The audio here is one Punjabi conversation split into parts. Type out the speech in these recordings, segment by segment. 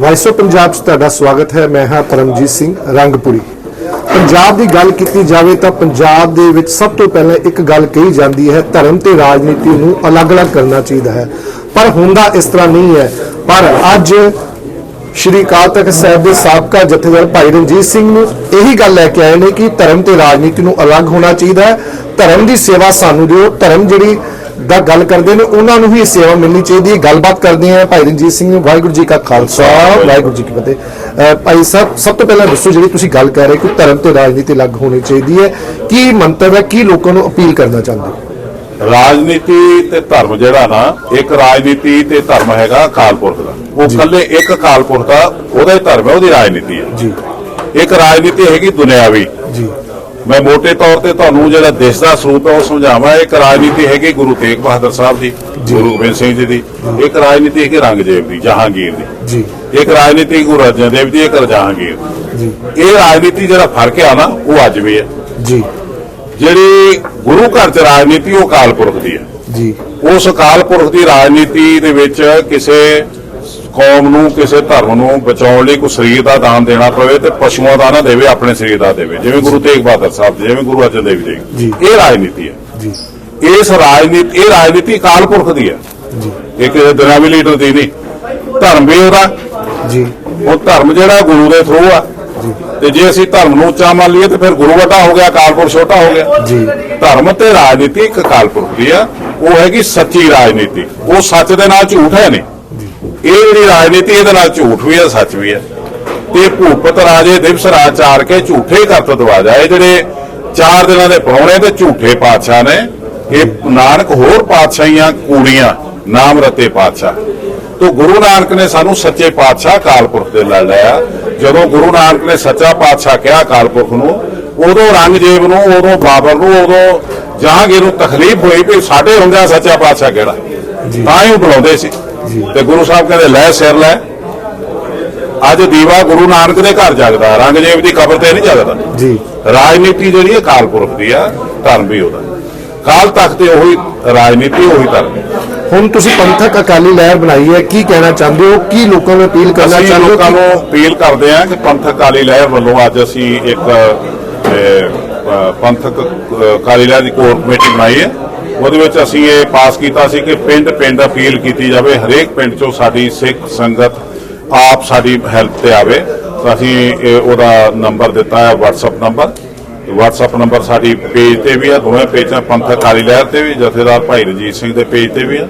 ਵਾਇਸ ਆਫ ਪੰਜਾਬ 'ਚ ਤੁਹਾਡਾ ਸਵਾਗਤ ਹੈ। ਮੈਂ ਹਾਂ ਪਰਮਜੀਤ ਸਿੰਘ ਰੰਗਪੁਰੀ। ਪੰਜਾਬ ਦੀ ਗੱਲ ਕੀਤੀ ਜਾਵੇ ਤਾਂ ਪੰਜਾਬ ਦੇ ਵਿੱਚ ਸਭ ਤੋਂ ਪਹਿਲਾਂ ਇੱਕ ਗੱਲ ਕਹੀ ਜਾਂਦੀ ਹੈ, ਧਰਮ ਤੇ ਰਾਜਨੀਤੀ ਨੂੰ ਅਲੱਗ-ਅਲੱਗ ਕਰਨਾ ਚਾਹੀਦਾ ਹੈ। ਪਰ ਹੁੰਦਾ ਇਸ ਤਰ੍ਹਾਂ ਨਹੀਂ ਹੈ। ਪਰ ਅੱਜ ਸ਼੍ਰੀ ਅਕਾਲ ਤਖਤ ਸਾਹਿਬ ਦੇ ਸਾਬਕਾ ਜਥੇਦਾਰ ਭਾਈ ਰਣਜੀਤ ਸਿੰਘ ਨੂੰ ਇਹੀ ਗੱਲ ਲੈ ਕੇ ਆਏ ਨੇ ਕਿ ਧਰਮ ਤੇ ਰਾਜਨੀਤੀ ਨੂੰ ਅਲੱਗ ਹੋਣਾ ਚਾਹੀਦਾ ਹੈ। ਧਰਮ ਦੀ ਸੇਵਾ ਸਾਨੂੰ ਦਿਓ। ਧਰਮ ਜਿਹੜੀ ਦਾ ਗੱਲ ਕਰਦੇ ਨੇ ਉਹਨਾਂ ਨੂੰ ਵੀ ਇਹ ਸੇਵਾ ਮਿਲਣੀ ਚਾਹੀਦੀ ਹੈ। ਗੱਲਬਾਤ ਕਰਦੇ ਆ ਭਾਈ ਰਣਜੀਤ ਸਿੰਘ ਨੂੰ। ਵਾਹਿਗੁਰੂ ਜੀ ਕਾ ਖਾਲਸਾ ਵਾਹਿਗੁਰੂ ਜੀ ਕੀ ਫਤਿਹ। ਭਾਈ ਸਾਹਿਬ ਸਭ ਤੋਂ ਪਹਿਲਾਂ ਦੱਸੋ ਜਿਹੜੀ ਤੁਸੀਂ ਗੱਲ ਕਰ ਰਹੇ ਕਿ ਧਰਮ ਤੇ ਰਾਜਨੀਤੀ ਅਲੱਗ ਹੋਣੀ ਚਾਹੀਦੀ ਹੈ। ਕੀ ਮੰਤਵ ਹੈ ਕੀ ਲੋਕਾਂ ਨੂੰ ਅਪੀਲ ਕਰਨਾ ਚਾਹੁੰਦੇ ਹੋ? ਰਾਜਨੀਤੀ ਤੇ ਧਰਮ ਜਿਹੜਾ ਨਾ ਇੱਕ ਰਾਜਨੀਤੀ ਤੇ ਧਰਮ ਹੈਗਾ ਅਕਾਲ ਪੁਰਖ ਦਾ। ਉਹ ਇਕੱਲੇ ਇੱਕ ਅਕਾਲ ਪੁਰਖ ਦਾ ਉਹਦਾ ਹੀ ਧਰਮ ਹੈ ਉਹਦੀ ਰਾਜਨੀਤੀ ਹੈ। ਜੀ। ਇੱਕ ਰਾਜਨੀਤੀ ਹੈਗੀ ਦੁਨਿਆਵੀ। ਜੀ। ਮੈਂ ਮੋٹے ਤੌਰ ਤੇ ਤੁਹਾਨੂੰ ਜਿਹੜਾ ਦੇਸ਼ ਦਾ ਸਰੂਪ ਹੈ ਉਹ ਸਮਝਾਵਾਂ ਇੱਕ ਰਾਜਨੀਤੀ ਹੈਗੀ ਗੁਰੂ ਤੇਗ ਬਹਾਦਰ ਸਾਹਿਬ ਦੀ ਗੁਰੂ ਗੋਬਿੰਦ ਸਿੰਘ ਜੀ ਦੀ। ਇੱਕ ਰਾਜਨੀਤੀ ਹੈਗੀ ਰੰਗਜੇਬ ਦੀ ਜਹਾਂਗੀਰ ਦੀ। ਜੀ। ਇੱਕ ਰਾਜਨੀਤੀ ਗੁਰੂ ਅਰਜਨ ਦੇਵ ਦੀ ਇੱਕ ਜਹਾਂਗੀਰ ਦੀ। ਜੀ। ਇਹ ਰਾਜਨੀਤੀ ਜਿਹੜਾ ਫ਼ਰਕ ਆ ਨਾ ਉਹ ਅੱਜ ਵੀ ਹੈ ਜੀ। ਜਿਹੜੀ ਗੁਰੂ ਘਰ ਚ ਰਾਜਨੀਤੀ ਉਹ ਅਕਾਲ ਪੁਰਖ ਦੀ ਹੈ ਜੀ। ਉਸ ਅਕਾਲ ਪੁਰਖ ਦੀ ਰਾਜਨੀਤੀ ਦੇ ਵਿੱਚ ਕਿਸੇ ਕੌਮ ਨੂੰ ਕਿਸੇ ਧਰਮ ਨੂੰ ਬਚਾਉਣ ਲਈ ਕੋਈ ਸਰੀਰ ਦਾ ਦਾਨ ਦੇਣਾ ਪਵੇ ਤੇ ਪਸ਼ੂਆਂ ਦਾ ਨਾ ਦੇਵੇ ਆਪਣੇ ਸਰੀਰ ਦਾ ਦੇਵੇ। ਜਿਵੇਂ ਗੁਰੂ ਤੇਗ ਬਹਾਦਰ ਸਾਹਿਬ ਜਿਵੇਂ ਗੁਰੂ ਅਰਜਨ ਦੇਵ ਜੀ। ਇਹ ਰਾਜਨੀਤੀ ਹੈ। ਜੀ। ਇਸ ਰਾਜਨੀਤੀ ਇਹ ਰਾਜਨੀਤੀ ਅਕਾਲ ਪੁਰਖ ਦੀ ਹੈ। ਜੀ। ਇਹ ਕਿਸੇ ਦੁਨਿਆਵੀ ਲੀਡਰ ਦੀ ਨਹੀਂ। ਧਰਮ ਵੀ ਉਹਦਾ। ਜੀ। ਉਹ ਧਰਮ ਜਿਹੜਾ ਗੁਰੂ ਦੇ ਥਰੂ ਆ। ਤੇ ਜੇ ਅਸੀਂ ਧਰਮ ਨੂੰ ਉੱਚਾ ਮੰਨ ਲਈਏ ਤੇ ਫਿਰ ਗੁਰੂ ਵੱਡਾ ਹੋ ਗਿਆ ਅਕਾਲ ਪੁਰਖ ਛੋਟਾ ਹੋ ਗਿਆ। ਜੀ। ਧਰਮ ਤੇ ਰਾਜਨੀਤੀ ਇੱਕ ਅਕਾਲ ਪੁਰਖ ਦੀ ਆ। ਉਹ ਹੈਗੀ ਸੱਚੀ ਰਾਜਨੀਤੀ। ਉਹ ਸੱਚ ਦੇ ਨਾਲ ਝੂਠ ਹੈ ਨਹੀਂ। ਇਹ ਜਿਹੜੀ ਰਾਜਨੀਤੀ ਇਹਦੇ ਨਾਲ ਝੂਠ ਵੀ ਹੈ ਸੱਚ ਵੀ ਹੈ। ਤੇ ਭੂਪਤ ਰਾਜੇ ਦਿਵਸ ਰਾਜ ਚਾਰ ਕੇ ਝੂਠੇ ਕਰਤ ਦਵਾਜਾ ਇਹ ਜਿਹੜੇ ਚਾਰ ਦਿਨਾਂ ਦੇ ਪਰੌਣੇ ਤੇ ਝੂਠੇ ਪਾਤਸ਼ਾਹ ਨੇ ਇਹ ਨਾਨਕ ਹੋਰ ਪਾਤਸ਼ਾਹੀਆਂ ਕੂੜੀਆਂ ਨਾਮ ਰਤੇ ਪਾਤਸ਼ਾਹ। ਤੋ ਗੁਰੂ ਨਾਨਕ ਨੇ ਸਾਨੂੰ ਸੱਚੇ ਪਾਤਸ਼ਾਹ ਅਕਾਲ ਪੁਰਖ ਦੇ ਲੜ ਲਿਆ। ਜਦੋਂ ਗੁਰੂ ਨਾਨਕ ਨੇ ਸੱਚਾ ਪਾਤਸ਼ਾਹ ਕਿਹਾ ਅਕਾਲ ਪੁਰਖ ਨੂੰ ਉਦੋਂ ਰੰਗਜੀਤ ਨੂੰ ਉਦੋਂ ਬਾਬਰ ਨੂੰ ਉਦੋਂ ਜਹਾਂਗੀਰ ਨੂੰ ਤਕਲੀਫ ਹੋਈ ਵੀ ਸਾਡੇ ਹੁੰਦਿਆਂ ਸੱਚਾ ਪਾਤਸ਼ਾਹ ਕਿਹੜਾ? ਤਾਂ ਹੀ ਬੁਲਾਉਂਦੇ ਸੀ। ਤੇ ਗੁਰੂ ਸਾਹਿਬ ਕਹਿੰਦੇ ਲੈ ਸਿਰ ਲੈ। ਅੱਜ ਦੀਵਾ ਗੁਰੂ ਨਾਨਕ ਦੇ ਘਰ ਜਗਦਾ। ਰੰਗਜੀਤ ਦੀ ਕਬਰ ਤੇ ਨਹੀਂ ਜਗਦਾ। ਜੀ। ਰਾਜਨੀਤੀ ਜਿਹੜੀ ਹੈ ਅਕਾਲ ਪੁਰਖ ਦੀ ਆ ਧਰਮ ਵੀ ਉਹਦਾ। ਕਾਲ ਤਖਤ ਤੇ ਉਹੀ ਰਾਜਨੀਤੀ ਉਹੀ ਧਰਮ। ਹੁਣ ਤੁਸੀਂ ਪੰਥਕ ਅਕਾਲੀ ਲਹਿਰ ਬਣਾਈ ਹੈ ਕੀ ਕਹਿਣਾ ਚਾਹੁੰਦੇ ਹੋ? ਕੀ ਲੋਕਾਂ ਨੂੰ ਅਪੀਲ ਕਰਨਾ ਚਾਹੁੰਦੇ ਹੋ ਲੋਕਾਂ ਨੂੰ ਅਪੀਲ ਕਰਦੇ ਹਾਂ ਕਿ ਪੰਥਕ ਅਕਾਲੀ ਲਹਿਰ ਵੱਲੋਂ ਅੱਜ ਅਸੀਂ ਇੱਕ ਪੰਥਕ ਅਕਾਲੀ ਲਹਿਰ ਦੀ ਕੋਰ ਕਮੇਟੀ ਬਣਾਈ ਹੈ। ਉਹਦੇ ਵਿੱਚ ਅਸੀਂ ਇਹ ਪਾਸ ਕੀਤਾ ਸੀ ਕਿ ਪਿੰਡ ਪਿੰਡ ਅਪੀਲ ਕੀਤੀ ਜਾਵੇ, ਹਰੇਕ ਪਿੰਡ ਚੋਂ ਸਾਡੀ ਸਿੱਖ ਸੰਗਤ ਆਪ ਸਾਡੀ ਹੈਲਪ ਤੇ ਆਵੇ। ਤਾਂ ਅਸੀਂ ਉਹਦਾ ਨੰਬਰ ਦਿੱਤਾ ਹੈ, WhatsApp ਨੰਬਰ। WhatsApp ਨੰਬਰ ਸਾਡੀ ਪੇਜ ਤੇ ਵੀ ਆ, ਦੋਵੇਂ ਪੇਜਾਂ ਪੰਥਕ ਅਕਾਲੀ ਲਹਿਰ ਤੇ ਵੀ, ਜਥੇਦਾਰ ਭਾਈ ਰਣਜੀਤ ਸਿੰਘ ਦੇ ਪੇਜ ਤੇ ਵੀ ਆ।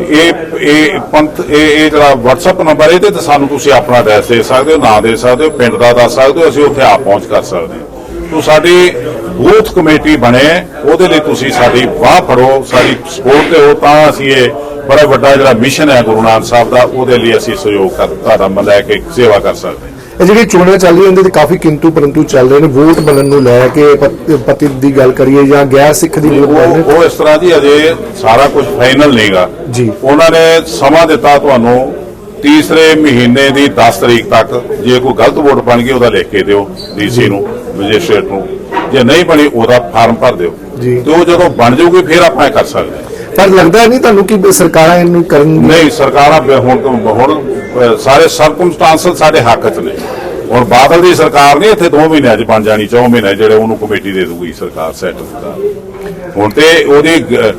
ਇਹ ਇਹ ਪੰਥ, ਇਹ ਇਹ ਜਿਹੜਾ WhatsApp ਨੰਬਰ, ਇਹਦੇ ਤੇ ਸਾਨੂੰ ਤੁਸੀਂ ਆਪਣਾ ਐਡਰੈਸ ਦੇ ਸਕਦੇ ਹੋ, ਨਾਂ ਦੇ ਸਕਦੇ ਹੋ, ਪਿੰਡ ਦਾ ਦੱਸ ਸਕਦੇ ਹੋ, ਅਸੀਂ ਉੱਥੇ ਆਪ ਪਹੁੰਚ ਕਰ ਸਕਦੇ ਹਾਂ। ਤੋ ਸਾਡੀ ਬੂਥ ਕਮੇਟੀ ਬਣੇ ਉਹਦੇ ਲਈ ਤੁਸੀਂ ਸਾਡੀ ਬਾਹ ਫੜੋ ਸਾਡੀ ਸਪੋਰਟ ਤੇ ਹੋ ਤਾਂ ਅਸੀਂ ਇਹ ਬੜਾ ਵੱਡਾ ਜਿਹੜਾ ਮਿਸ਼ਨ ਹੈ ਗੁਰੂ ਨਾਨਕ ਸਾਹਿਬ ਦਾ ਉਹਦੇ ਲਈ ਅਸੀਂ ਸਹਿਯੋਗ ਕਰ ਤੁਹਾਡਾ ਮਨ ਲੈ ਕੇ ਸੇਵਾ ਕਰ ਸਕਦੇ ਇਹ ਜਿਹੜੀ ਚੋਣਾਂ ਚੱਲ ਰਹੀਆਂ ਉਹਦੇ ਤੇ ਕਾਫੀ ਕਿੰਤੂ ਪਰੰਤੂ ਚੱਲ ਰਹੇ ਨੇ ਵੋਟ ਬਣਨ ਨੂੰ ਲੈ ਕੇ ਪਤ- ਦੀ ਗੱਲ ਕਰੀਏ ਜਾਂ ਗੈਰ ਸਿੱਖ ਦੀ ਵੋਟ ਉਹ ਉਹ ਇਸ ਤਰ੍ਹਾਂ ਜੀ ਅਜੇ ਸਾਰਾ ਕੁਝ ਫਾਈਨਲ ਨਹੀਂਗਾ। ਜੀ। ਉਹਨਾਂ ਨੇ ਸਮਾਂ ਦਿੱਤਾ ਤੁਹਾਨੂੰ ਤੀਸਰੇ ਮਹੀਨੇ ਦੀ 10 ਤਰੀਕ ਤੱਕ। ਜੇ ਕੋਈ ਗਲਤ ਵੋਟ ਬਣ ਗਈ ਉਹਦਾ ਲਿਖ ਕੇ ਦਿਓ ਡੀਸੀ ਨੂੰ ਮੈਜਿਸਟ੍ਰੇਟ ਨੂੰ। ਜੇ ਨਹੀਂ ਬਣੀ ਉਹਦਾ ਫਾਰਮ ਭਰ ਦਿਓ। ਤੇ ਉਹ ਜਦੋਂ ਬਣ ਜਾਊਗੀ ਫਿਰ ਆਪਾਂ ਇਹ ਕਰ ਸਕਦੇ ਹਾਂ। ਪਰ ਲੱਗਦਾ ਨਹੀਂ ਤੁਹਾਨੂੰ ਕਿ ਸਰਕਾਰਾਂ ਇਹਨੂੰ ਕਰਨ ਨਹੀਂ ਸਰਕਾਰਾਂ ਬ- ਹੁਣ ਸਾਰੇ ਸਰਕਮਸਟੈਂਸਸ ਸਾਡੇ ਹੱਕ 'ਚ ਨੇ ਹੁਣ ਬਾਦਲ ਦੀ ਸਰਕਾਰ ਨਹੀਂ ਇੱਥੇ 2 ਮਹੀਨਿਆਂ 'ਚ ਬਣ ਜਾਣੀ 4 ਮਹੀਨੇ ਜਿਹੜੇ ਉਹਨੂੰ ਕਮੇਟੀ ਦੇ ਦੂਗੀ ਸਰਕਾਰ ਸੈੱਟ ਹੁਣ ਤੇ ਉਹਦੀ ਗ-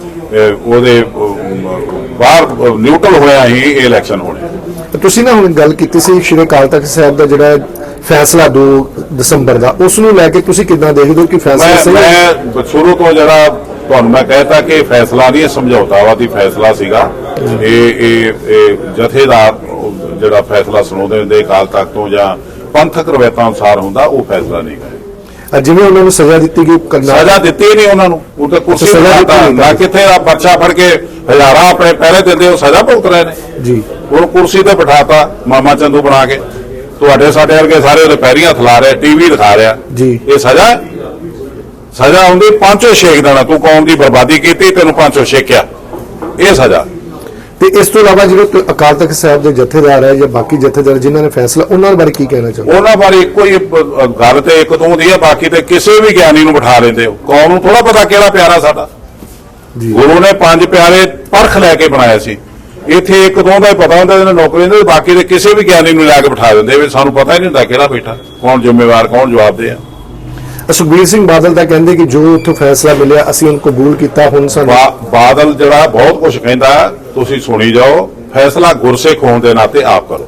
ਉਹਦੇ ਅਮ, ਬਾਹਰ ਨਿਊਟਰਲ ਹੋਇਆ ਹੀ ਇਹ ਇਲੈਕਸ਼ਨ ਹੋਣੇ ਤੁਸੀਂ ਨਾ ਹੁਣ ਗੱਲ ਕੀਤੀ ਸੀ ਸ਼੍ਰੀ ਅਕਾਲ ਤਖਤ ਸਾਹਿਬ ਦਾ ਜਿਹੜਾ ਫੈਸਲਾ 2 ਦਸੰਬਰ ਦਾ ਉਸ ਨੂੰ ਲੈ ਕੇ ਤੁਸੀਂ ਕਿੱਦਾਂ ਦੇਖਦੇ ਹੋ ਕਿ ਫੈਸਲਾ ਮੈਂ ਸਹੀ ਹੈ? ਮੈਂ ਸ਼ੁਰੂ ਤੋਂ ਜਿਹੜਾ ਤੁਹਾਨੂੰ ਮੈਂ ਕਹਿਤਾ ਕਿ ਫੈਸਲਾ ਨਹੀਂ ਸਮਝੌਤਾਵਾਦੀ ਫੈਸਲਾ ਸੀਗਾ। ਇਹ ਇਹ ਇਹ ਜਥੇਦਾਰ ਜਿਹੜਾ ਫੈਸਲਾ ਸੁਣਾਉਂਦੇ ਹੁੰਦੇ ਅਕਾਲ ਤਖਤ ਤੋਂ ਜਾਂ ਪੰਥਕ ਰਵਾਇਤਾਂ ਅਨੁਸਾਰ ਹੁੰਦਾ ਉਹ ਫੈਸਲਾ ਨਹੀਂ ਹੈ ਜਿਵੇਂ ਉਹਨਾਂ ਨੂੰ ਸਜ਼ਾ ਦਿੱਤੀ ਗਈ ਕਰਨਾ ਸਜ਼ਾ ਦਿੱਤੀ ਨਹੀਂ ਉਹਨਾਂ ਨੂੰ ਉਹ ਤਾਂ ਕੁਰਸੀ ਸਜ਼ਾ ਦਿੱਤੀ। ਨਾ ਕਿੱਥੇ ਆ ਪਰਚਾ ਫੜ ਕੇ ਹਜ਼ਾਰਾਂ ਆਪਣੇ ਪਹਿਰੇ ਦਿੰਦੇ ਉਹ ਸਜ਼ਾ ਭੁਗਤ ਰਹੇ ਨੇ। ਜੀ। ਉਹ ਕੁਰਸੀ ਤੇ ਬਿਠਾਤਾ ਮਾਮਾ ਚੰਦੂ ਬਣਾ ਕੇ। ਤੁਹਾਡੇ ਸਾਡੇ ਵਰਗੇ ਸਾਰੇ ਉਹਦੇ ਪੈਰੀਂ ਹੱਥ ਲਾ ਰਹੇ ਟੀਵੀ ਦਿਖਾ ਰਿਹਾ। ਜੀ। ਇਹ ਸਜ਼ਾ? ਸਜ਼ਾ ਹੁੰਦੀ ਪੰਚੋ ਛੇਕ ਦੇਣਾ ਤੂੰ ਕੌਮ ਦੀ ਬਰਬਾਦੀ ਕੀਤੀ ਤੈਨੂੰ ਪੰਚੋ ਛੇਕਿਆ ਇਹ ਸਜ਼ਾ। ਤੇ ਇਸ ਤੋਂ ਇਲਾਵਾ ਜਿਹੜੇ ਅਕਾਲ ਤਖਤ ਸਾਹਿਬ ਦੇ ਜਥੇਦਾਰ ਹੈ ਜਾਂ ਬਾਕੀ ਜਥੇਦਾਰ ਜਿਨ੍ਹਾਂ ਨੇ ਫੈਸਲਾ ਉਹਨਾਂ ਬਾਰੇ ਕੀ ਕਹਿਣਾ ਚਾਹੁੰਦੇ ਉਹਨਾਂ ਬਾਰੇ ਇੱਕੋ ਹੀ ਗੱਲ ਤੇ ਇੱਕ ਤੋਂ ਦੀ ਹੈ ਬਾਕੀ ਤੇ ਕਿਸੇ ਵੀ ਗਿਆਨੀ ਨੂੰ ਬਿਠਾ ਲੈਂਦੇ ਹੋ। ਕੌਮ ਨੂੰ ਥੋੜਾ ਪਤਾ ਕਿਹੜਾ ਪਿਆਰਾ ਸਾਡਾ। ਜੀ। ਗੁਰੂ ਨੇ ਪੰਜ ਪਿਆਰੇ ਪਰਖ ਲੈ ਕੇ ਬਣਾਇਆ ਸੀ। ਇੱਥੇ ਇੱਕ ਦੋ ਦਾ ਪਤਾ ਹੁੰਦਾ ਜਿਹਨਾਂ ਨੌਕਰੀ ਤੇ ਬਾਕੀ ਦੇ ਕਿਸੇ ਵੀ ਗਿਆਨੀ ਨੂੰ ਲੈ ਕੇ ਬਿਠਾ ਦਿੰਦੇ ਵੀ ਸਾਨੂੰ ਪਤਾ ਹੀ ਨਹੀਂ ਹੁੰਦਾ ਕਿਹੜਾ ਬੈਠਾ ਕੌਣ ਜ਼ਿੰਮੇਵਾਰ ਕੌਣ ਜਵਾਬਦੇਹ ਆ ਸੁਖਬੀਰ ਸਿੰਘ ਬਾਦਲ ਦਾ ਕਹਿੰਦੇ ਕਿ ਜੋ ਉੱਥੋਂ ਫੈਸਲਾ ਮਿਲਿਆ ਅਸੀਂ ਉਹਨੂੰ ਕਬੂਲ ਕੀਤਾ ਹੁਣ ਸਾਨੂੰ ਬਾਦਲ ਜਿਹੜਾ ਬਹੁਤ ਕੁਝ ਕਹਿੰਦਾ ਤੁਸੀਂ ਸੁਣੀ ਜਾਓ ਫੈਸਲਾ ਗੁਰਸਿੱਖ ਹੋਣ ਦੇ ਨਾਤੇ ਆਪ ਕਰੋ।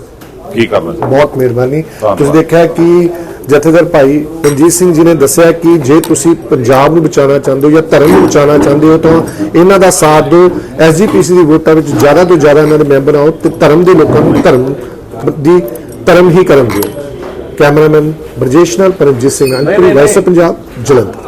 ਕੀ ਕਰਨਾ ਬਹੁਤ ਮਿਹਰਬਾਨੀ। ਤੁਸੀਂ ਦੇਖਿਆ ਕਿ ਜਥੇਦਾਰ ਭਾਈ ਰਣਜੀਤ ਸਿੰਘ ਜੀ ਨੇ ਦੱਸਿਆ ਕਿ ਜੇ ਤੁਸੀਂ ਪੰਜਾਬ ਨੂੰ ਬਚਾਉਣਾ ਚਾਹੁੰਦੇ ਹੋ ਜਾਂ ਧਰਮ ਨੂੰ ਬਚਾਉਣਾ ਚਾਹੁੰਦੇ ਹੋ ਤਾਂ ਇਹਨਾਂ ਦਾ ਸਾਥ ਦਿਓ। ਐਸਜੀਪੀਸੀ ਦੀ ਵੋਟਾਂ ਵਿੱਚ ਜ਼ਿਆਦਾ ਤੋਂ ਜ਼ਿਆਦਾ ਇਹਨਾਂ ਦੇ ਮੈਂਬਰ ਆਓ ਤੇ ਧਰਮ ਦੇ ਲੋਕਾਂ ਨੂੰ ਧਰਮ ਦੀ ਧਰਮ ਹੀ ਕਰਨ ਦਿਓ। ਕੈਮਰਾਮੈਨ ਬਰਜੇਸ਼ ਨਾਲ ਪਰਮਜੀਤ ਸਿੰਘ ਅੰਕੁਰੀ ਵੈਸਟ ਪੰਜਾਬ ਜਲੰਧਰ।